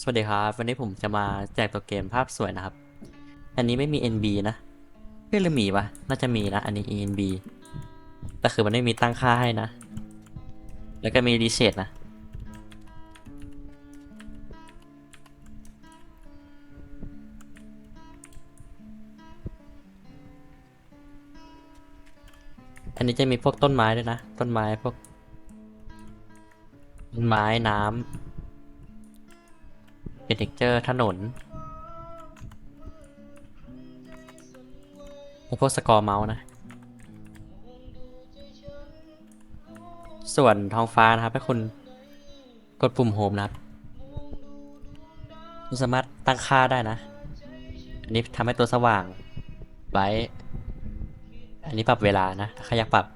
สวัสดีครับ วันนี้ผมจะมาแจกตัวเกมภาพสวยนะครับ อันนี้ไม่มี NB นะเฮ้ยหรือมีปะน่าจะมีนะ อันนี้ NB แต่คือมันไม่มีตั้งค่าให้นะ แล้วก็มีรีเชดนะ อันนี้จะมีพวกต้นไม้ด้วยนะ ต้นไม้พวกต้นไม้น้ำ เป็นเท็กเจอร์ถนนแล้วพวกสกอร์เมาส์นะ ส่วนท้องฟ้านะครับให้คุณกดปุ่มโฮมนะครับคุณสามารถตั้งค่าได้นะ อันนี้ทำให้ตัวสว่างไว้อันนี้ปรับเวลานะ ถ้าใครอยากปรับ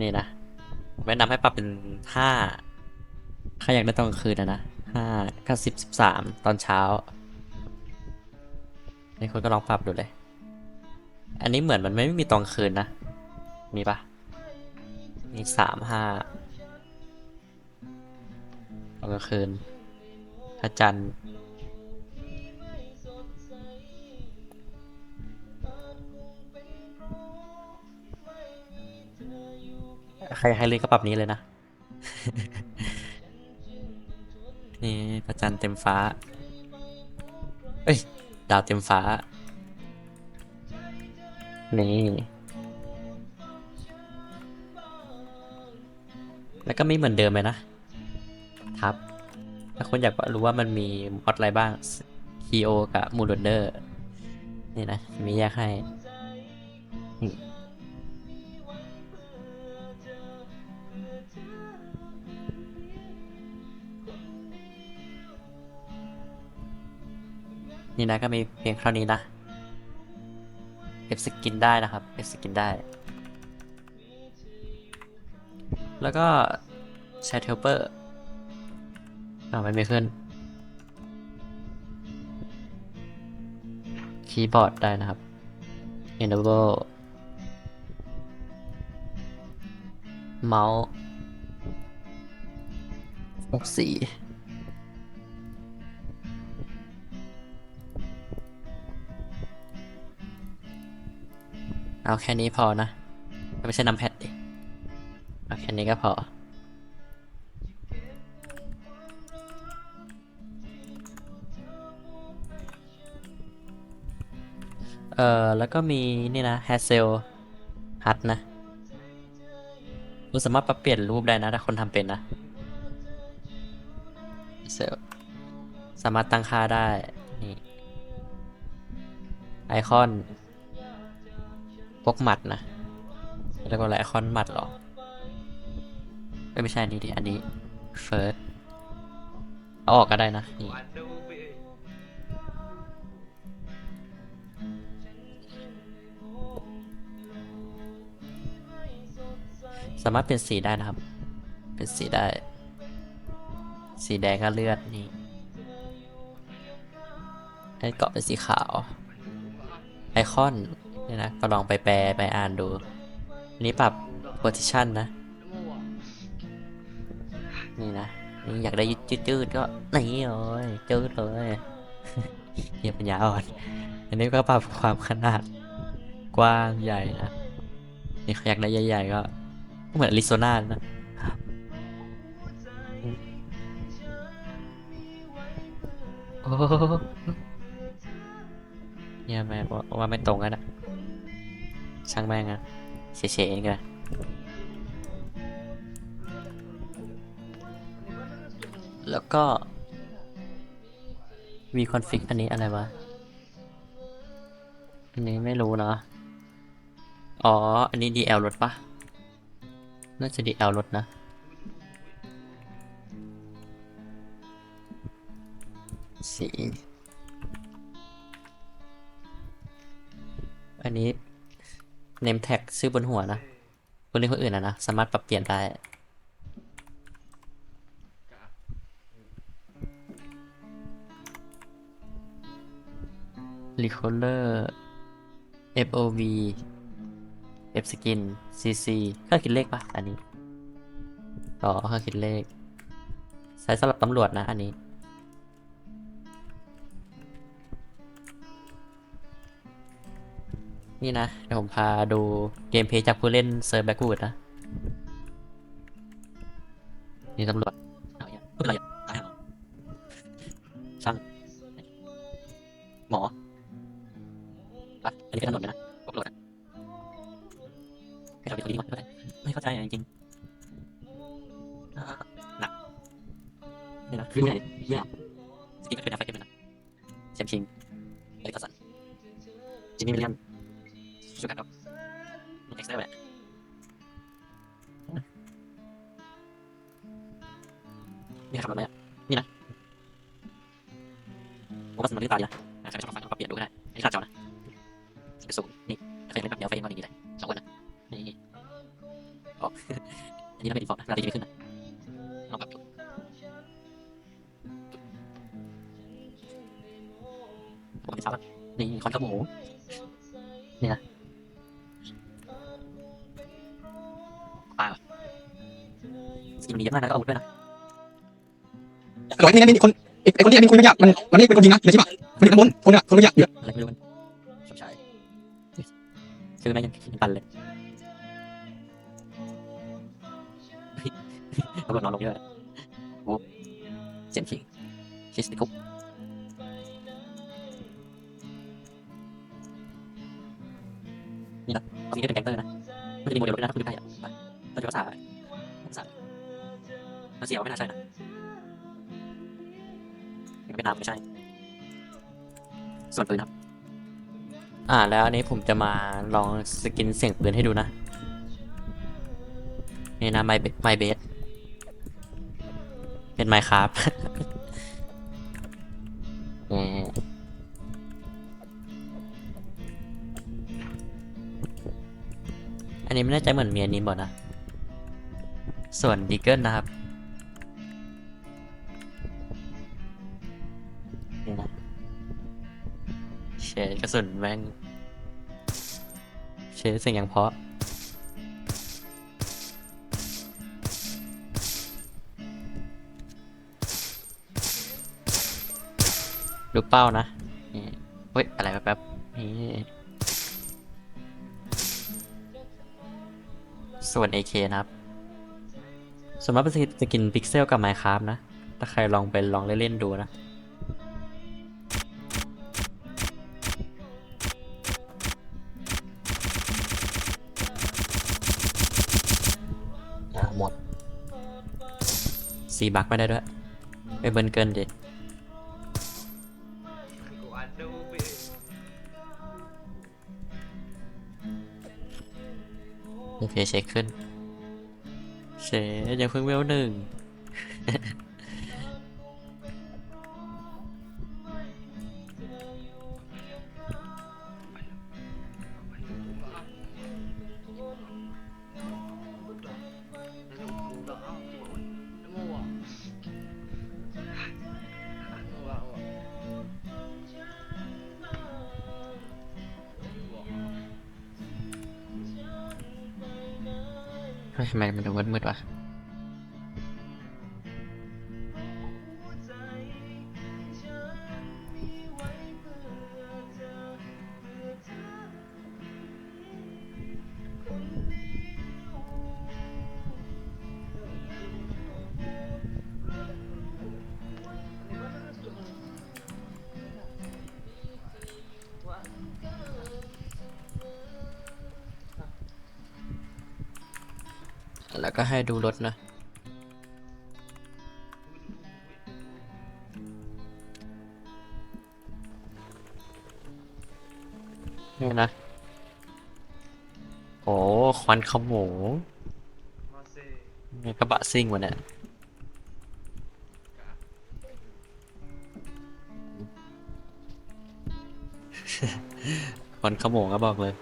นี่นะ แนะนำให้ปรับเป็นห้าใครอยากได้ตอนกลางคืนนะนะห้าก็สิบสิบสามตอนเช้านี่คนก็ลองปรับดูเลย อันนี้เหมือนมันไม่มีตอนกลางคืนนะ มีปะมีสามห้าตอนกลางคืนพระจันทร์ ใครใครเล่นก็ปรับนี้เลยนะ นี่พระจันทร์เต็มฟ้า เอ้ย ดาวเต็มฟ้า นี่ แล้วก็ไม่เหมือนเดิมเลยนะทับ ถ้าคนอยากรู้ว่ามันมีมอดอะไรบ้าง คีโอกับมูลเดอร์ นี่นะ มีแยกให้ นี่นะก็มีเพียงเท่านี้นะเอฟสกินได้นะครับเอฟสกินได้ แล้วก็แชทเทลเปอร์อ่าไม่มีขึ้น คีย์บอร์ดได้นะครับ enable เมาส์หกสี่ เอาแค่นี้พอนะ ไม่ใช่นำแพดดิ เอาแค่นี้ก็พอ เอ่อ แล้วก็มีนี่นะ h a s s e l HUD นะคุณสามารถปรับเปลี่ยนรูปได้นะ ถ้าคนทำเป็นนะ h a s s e l สามารถตั้งค่าได้ นี่ ไอคอน พวกหมัดนะแล้วก็อะไรไอคอนหมัดหรอไม่ใช่นนี้ดิอันนี้ first เอาออกก็ได้นะนี่สามารถเปลี่ยนสีได้นะครับ เป็นสีได้ สีแดงก็เลือดนี่ไอ้เกาะเป็นสีขาว ไอคอน นี่นะก็ลองไปแปลไปอ่านดูอันนี้ปรับ position นะ นี่นะ นี่อยากได้จืดๆก็นี่เลยจืดเลยเฮียปัญญาอ่อน อันนี้ก็ปรับความขนาดกว้างใหญ่นะนี่อยากได้ใหญ่ๆก็เหมือนอริโซนานะโอ้โหเนี่ยแม่ว่าว่าไม่ตรงกันอะ ช่างแม่งอะเฉยๆเองเลยแล้วก็ มีคอนฟิกอันนี้อะไรวะ อันนี้ไม่รู้เนาะอ๋อ อันนี้ DL รถปะน่าจะ DL รถนะ สี อันนี้ name tag ชื่อบนหัวนะคนเล่นคนอื่นนะนะ สามารถปรับเปลี่ยนได้ recolor FOV F skin CC เครื่องคิดเลขปะอันนี้ ต่อเครื่องคิดเลข ใช้สำหรับตำรวจนะอันนี้ นี่นะ เดี๋ยวผมพาดูเกมเพย์จากผู้เล่นเซิร์ฟแบ็กวูดนะ นี่ตำรวจเอาอย่างพูดอะไรอะตายเหรอช่างหมออะอันนี้เป็นถนนนะตำรวจอะให้เราไปตรงนี้ก่อนก็ได้ไม่เข้าใจจริงหนักนี่นะคือไงเนี่ยสกินก็เป็นนักไฟเกมเป็นนะแชมชิงเอลิกสันจิมมี่วิลเลียม ชูการ์ดเอ็กซ์ได้แหละนี่ครับอะไรอะนี่นะผมว่าสมมติตายนะใครไม่ชอบฟังก็เปลี่ยนดูก็ได้อันนี้ขาดจอนะสิบสูงนี่ใครยังไม่แบบเดียวไฟยังก็ดีเลยสองคนนะนี่ออกอันนี้เราไม่ดีฟอล์นะเวลาตีจะไม่ขึ้นนะ กินมีเยอะมากนะแล้วก็อาวุธด้วยนะหลอยนี่นะมีคนไอ้ไอ้คนที่แอดมินคุยเมื่อกี้มันมันนี่เป็นคนยิงนะอยู่ในชิบะคนที่ข้างบนคนเนี่ยคนเมื่อกี้อยู่อะไรไม่รู้มันชอบใช้ซื้อแม่งยังยังตันเลยตำรวจนอนลงเยอะโอ้เจมส์คิงคิสติคุกนี่นะเอาสิ่งที่เป็นแก๊งเตอร์นะมันจะมีโมเดลรถด้วยนะคุณดูได้อะไปเราจะภาษาภาษามัน เสียว่าไม่น่าใช่นะยังเป็นนามไม่ใช่ ส่วนปืนครับ อ่าแล้วอันนี้ผมจะมาลองสกินเสียงปืนให้ดูนะ นี่นะไมไมเบสเป็นไมครับอันนี้ไม่แน่ใจเหมือนเมียนี้หมดนะ ส่วนดิเกิลนะครับ กระสุนแม่งเชดเสียงอย่างเพาะดูเป้านะเฮ้ย อะไรแป๊บๆนี่ส่วน AK นะครับส่วนมากเป็นสกินพิกเซลกับ Minecraft นะ ถ้าใครลองไปลองเล่นๆดูนะ สีบักไม่ได้ด้วยไปเบิร์นเกินดิโอเคเช็คขึ้นเชยังเพิ่งเวลหนึ่ง ทำไมมันดูมืดๆวะ ก็ให้ดูรถนะ นี่นะ โอ้ควันขโมงนี่กระบะซิ่งวะเนี่ยควันขโมงก็บอกเลย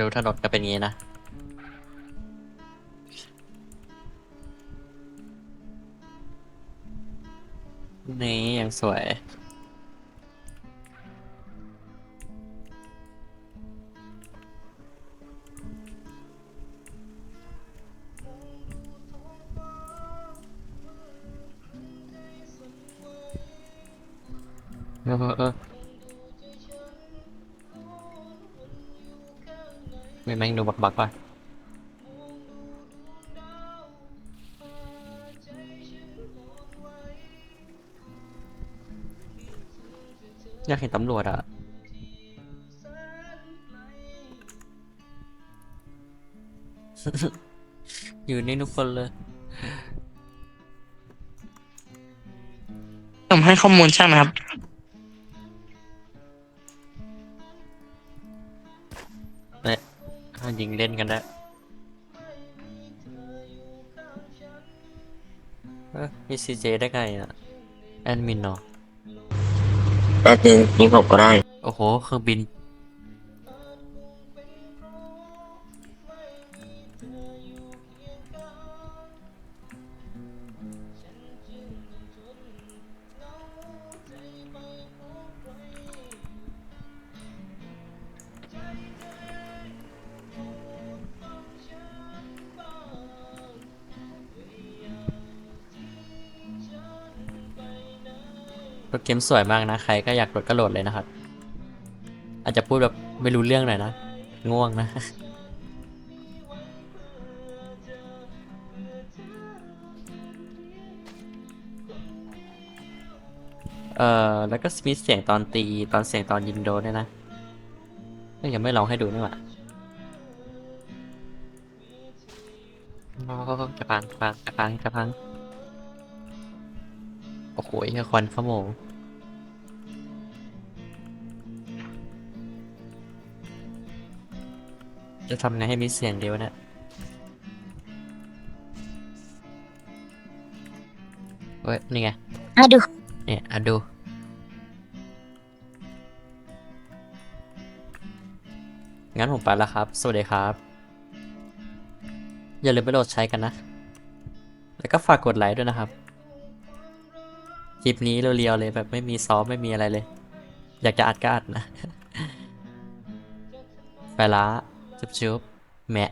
ดูถนนก็เป็นงี้นะ นี่ยังสวย เออเออ ไม่แม่งดูบักบักๆว่ะอยากเห็นตำรวจอะอยู่นี่ทุกคนเลยผมให้ข้อมูลใช่ไหมครับเนี่ย เอายิงเล่นกันได้เอ้ยมีซีเจได้ไงอะ แอดมินเนาะแป๊บนึงนี่ผมก็ได้ โอ้โห เครื่องบิน รถเกมสวยมากนะ ใครก็อยากโหลดก็โหลดเลยนะครับ อาจจะพูดแบบไม่รู้เรื่องหน่อยนะ ง่วงนะ เอ่อ แล้วก็มีเสียงตอนตีตอนเสียงตอนยิงโดนด้วยนะยังไม่ลองให้ดูนี่หว่าโอ้จะพังจะพังจะพังจะพัง โอ้โหเหี้ยควันขโมงจะทำไงให้มีเสียงเดียวะเนี่ยเว้ย นี่ไงมาดูเนี่ยอะดู งั้นผมไปแล้วครับ สวัสดีครับ อย่าลืมไปโหลดใช้กันนะ แล้วก็ฝากกดไลค์ด้วยนะครับค ลิปนี้เรียวๆเลยแบบไม่มีซ้อมไม่มีอะไรเลย อยากจะอัดก็อัดนะ ไปละจุ๊บๆแมะ